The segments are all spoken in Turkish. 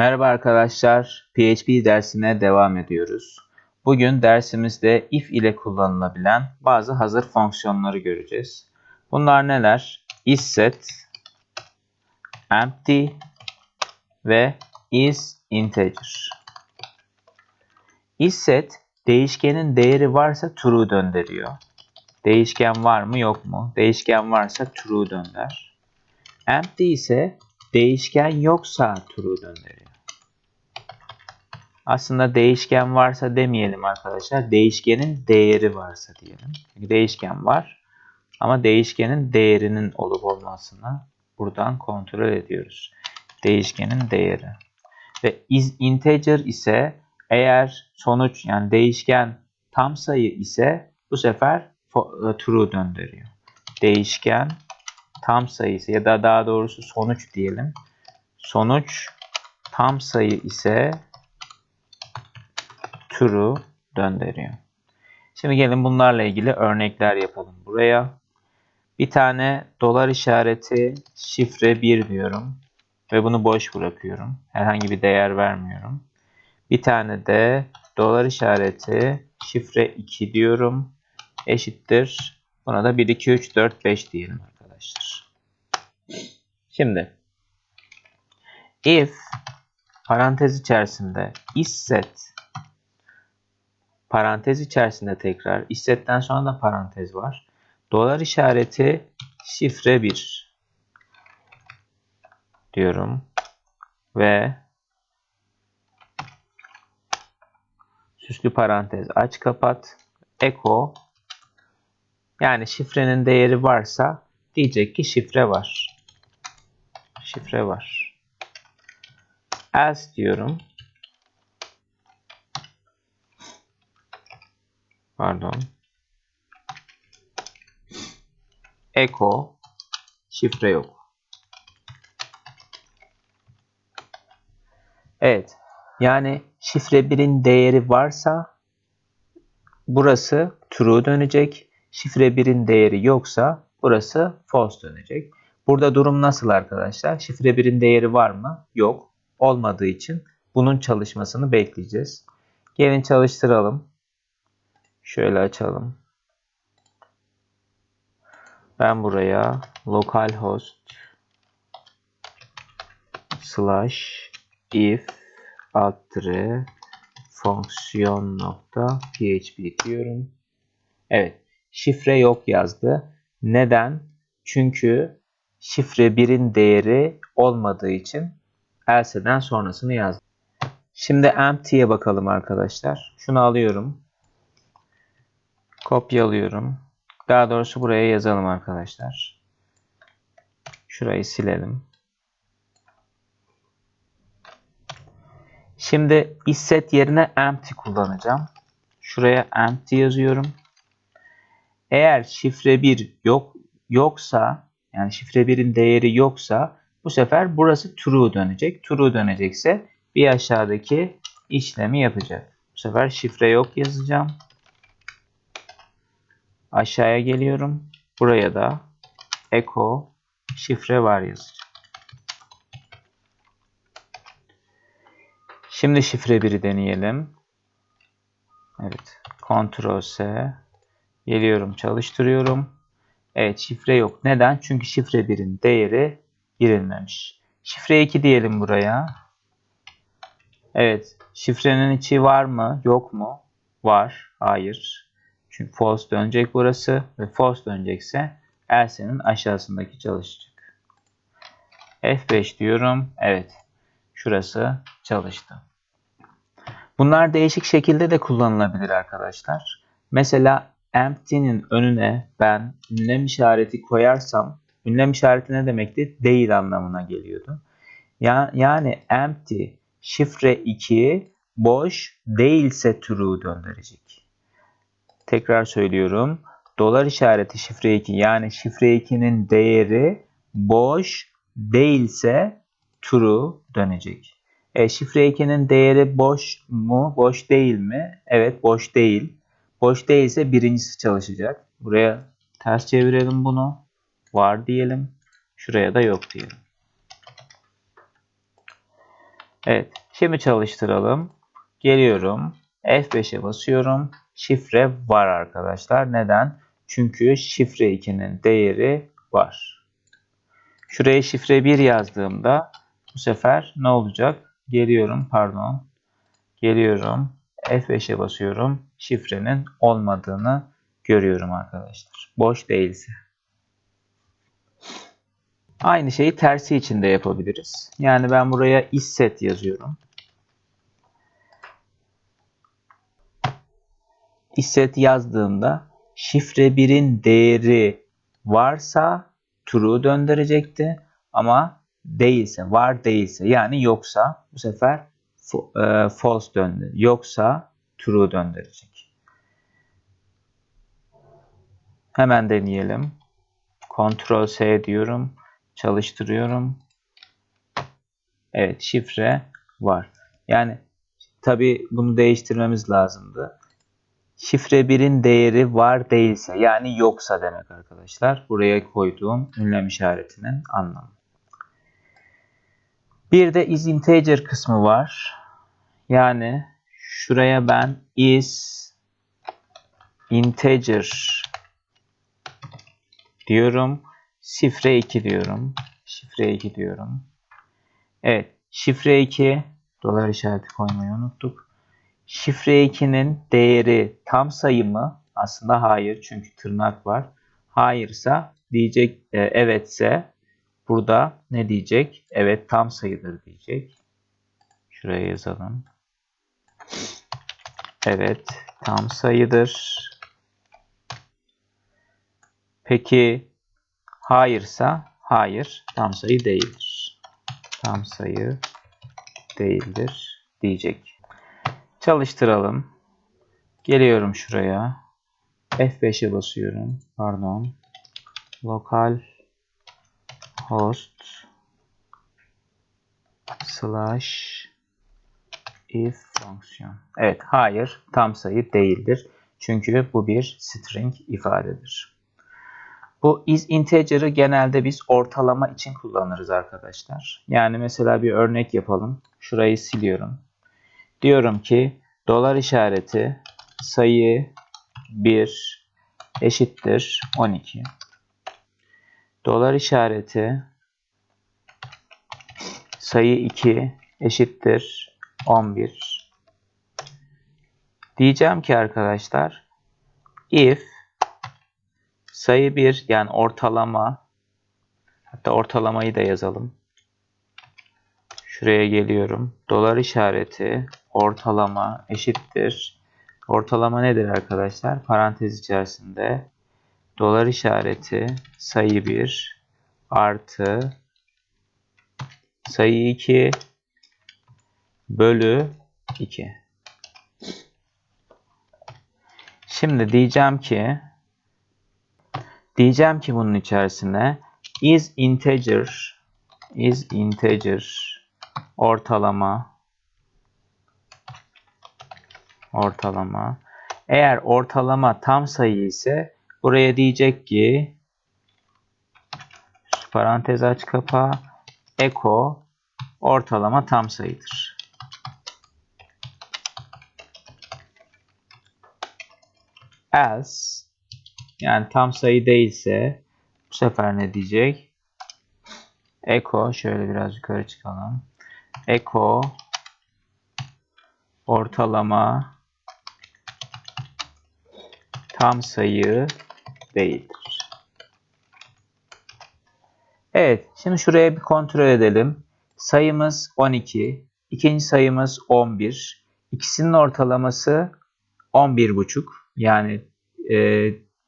Merhaba arkadaşlar, PHP dersine devam ediyoruz. Bugün dersimizde if ile kullanılabilen bazı hazır fonksiyonları göreceğiz. Bunlar neler? isSet, empty ve isInteger. isSet değişkenin değeri varsa true döndürüyor. Değişken var mı yok mu? Değişken varsa true dönder. Empty ise değişken yoksa true döndürüyor. Aslında değişken varsa demeyelim arkadaşlar. Değişkenin değeri varsa diyelim. Çünkü değişken var. Ama değişkenin değerinin olup olmasını buradan kontrol ediyoruz. Değişkenin değeri. Ve is integer ise eğer sonuç yani değişken tam sayı ise bu sefer e, true döndürüyor. Değişken tam sayısı ya da daha doğrusu sonuç diyelim. Sonuç tam sayı ise true döndürüyor. Şimdi gelin bunlarla ilgili örnekler yapalım buraya. Bir tane dolar işareti şifre 1 diyorum ve bunu boş bırakıyorum. Herhangi bir değer vermiyorum. Bir tane de dolar işareti şifre 2 diyorum. Eşittir. Buna da 1, 2, 3, 4, 5 diyelim arkadaşlar. Şimdi if parantez içerisinde isset parantez içerisinde tekrar issetten sonra da parantez var. Dolar işareti şifre 1 diyorum ve süslü parantez aç kapat echo yani şifrenin değeri varsa diyecek ki şifre var. Şifre var. Else diyorum. Pardon. Echo şifre yok. Evet. Yani şifre 1'in değeri varsa burası true dönecek. Şifre 1'in değeri yoksa burası false dönecek. Burada durum nasıl arkadaşlar? Şifre 1'in değeri var mı? Yok. Olmadığı için bunun çalışmasını bekleyeceğiz. Gelin çalıştıralım. Şöyle açalım. Ben buraya localhost slash if altre fonksiyon nokta php diyorum. Evet. Şifre yok yazdı. Neden? Çünkü şifre 1'in değeri olmadığı için else'den sonrasını yazdı. Şimdi empty'ye bakalım arkadaşlar. Şunu alıyorum. Kopyalıyorum. Daha doğrusu buraya yazalım arkadaşlar. Şurayı silelim. Şimdi isset yerine empty kullanacağım. Şuraya empty yazıyorum. Eğer şifre 1 yok yoksa yani şifre 1'in değeri yoksa bu sefer burası true dönecek. True dönecekse bir aşağıdaki işlemi yapacak. Bu sefer şifre yok yazacağım. Aşağıya geliyorum. Buraya da echo şifre var yazacağım. Şimdi şifre 1'i deneyelim. Evet. Ctrl S. Geliyorum çalıştırıyorum. Evet şifre yok. Neden? Çünkü şifre 1'in değeri girilmemiş. Şifre 2 diyelim buraya. Evet. Şifrenin içi var mı? Yok mu? Var. Hayır. Çünkü false dönecek burası ve false dönecekse else'nin aşağısındaki çalışacak. F5 diyorum. Evet. Şurası çalıştı. Bunlar değişik şekilde de kullanılabilir arkadaşlar. Mesela empty'nin önüne ben ünlem işareti koyarsam ünlem işareti ne demekti? Değil anlamına geliyordu. Ya, yani empty şifre 2 boş değilse true döndürecek. Tekrar söylüyorum. Dolar işareti şifre 2 yani şifre 2'nin değeri boş değilse true dönecek. E, şifre 2'nin değeri boş mu? Boş değil mi? Evet boş değil. Boş değilse birincisi çalışacak. Buraya ters çevirelim bunu. Var diyelim. Şuraya da yok diyelim. Evet. Şimdi çalıştıralım. Geliyorum. F5'e basıyorum. Şifre var arkadaşlar. Neden? Çünkü şifre 2'nin değeri var. Şuraya şifre 1 yazdığımda bu sefer ne olacak? Geliyorum pardon. Geliyorum. F5'e basıyorum. Şifrenin olmadığını görüyorum arkadaşlar. Boş değilse. Aynı şeyi tersi için de yapabiliriz. Yani ben buraya isset yazıyorum. Isset yazdığımda şifre 1'in değeri varsa true döndürecekti. Ama değilse, var değilse yani yoksa bu sefer e, false döndü. Yoksa true döndürecek. Hemen deneyelim. Ctrl S diyorum. Çalıştırıyorum. Evet şifre var. Yani tabi bunu değiştirmemiz lazımdı. Şifre 1'in değeri var değilse yani yoksa demek arkadaşlar. Buraya koyduğum ünlem işaretinin anlamı. Bir de is integer kısmı var. Yani şuraya ben is integer diyorum. Şifre 2 diyorum. Şifre 2 diyorum. Evet. Şifre 2 dolar işareti koymayı unuttuk. Şifre 2'nin değeri tam sayı mı? Aslında hayır çünkü tırnak var. Hayırsa diyecek e, evetse burada ne diyecek? Evet tam sayıdır diyecek. Şuraya yazalım. Evet tam sayıdır. Peki hayırsa hayır tam sayı değildir. Tam sayı değildir diyecek. Çalıştıralım. Geliyorum şuraya. F5'e basıyorum. Pardon. Lokal host slash if fonksiyon. Evet, hayır tam sayı değildir. Çünkü bu bir string ifadedir. Bu is integer'ı genelde biz ortalama için kullanırız arkadaşlar. Yani mesela bir örnek yapalım. Şurayı siliyorum. Diyorum ki dolar işareti sayı 1 eşittir 12. Dolar işareti sayı 2 eşittir 11. Diyeceğim ki arkadaşlar if sayı 1 yani ortalama hatta ortalamayı da yazalım. Şuraya geliyorum. Dolar işareti ortalama eşittir. Ortalama nedir arkadaşlar? Parantez içerisinde dolar işareti sayı 1 artı sayı 2 bölü 2. Şimdi diyeceğim ki diyeceğim ki bunun içerisine is integer is integer ortalama ortalama. Eğer ortalama tam sayı ise buraya diyecek ki parantez aç kapa eko ortalama tam sayıdır. Else yani tam sayı değilse bu sefer ne diyecek? Eko şöyle biraz yukarı çıkalım. Eko ortalama tam sayı değildir. Evet, şimdi şuraya bir kontrol edelim. Sayımız 12, ikinci sayımız 11. İkisinin ortalaması 11,5. Yani e,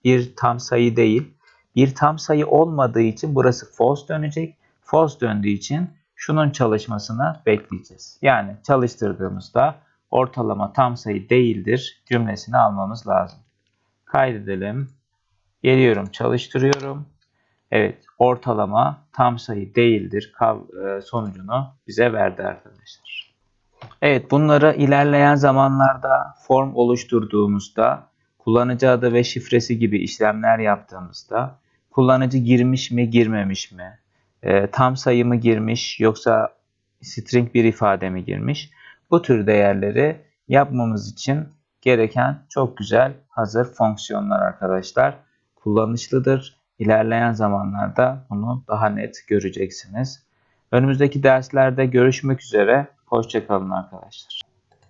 bir tam sayı değil. Bir tam sayı olmadığı için burası false dönecek. False döndüğü için şunun çalışmasını bekleyeceğiz. Yani çalıştırdığımızda ortalama tam sayı değildir cümlesini almamız lazım. Kaydedelim. Geliyorum çalıştırıyorum. Evet ortalama tam sayı değildir e, sonucunu bize verdi arkadaşlar. Evet bunları ilerleyen zamanlarda form oluşturduğumuzda kullanıcı adı ve şifresi gibi işlemler yaptığımızda kullanıcı girmiş mi girmemiş mi e, tam sayı mı girmiş yoksa string bir ifade mi girmiş? Bu tür değerleri yapmamız için gereken çok güzel hazır fonksiyonlar arkadaşlar. Kullanışlıdır. İlerleyen zamanlarda bunu daha net göreceksiniz. Önümüzdeki derslerde görüşmek üzere. Hoşçakalın arkadaşlar.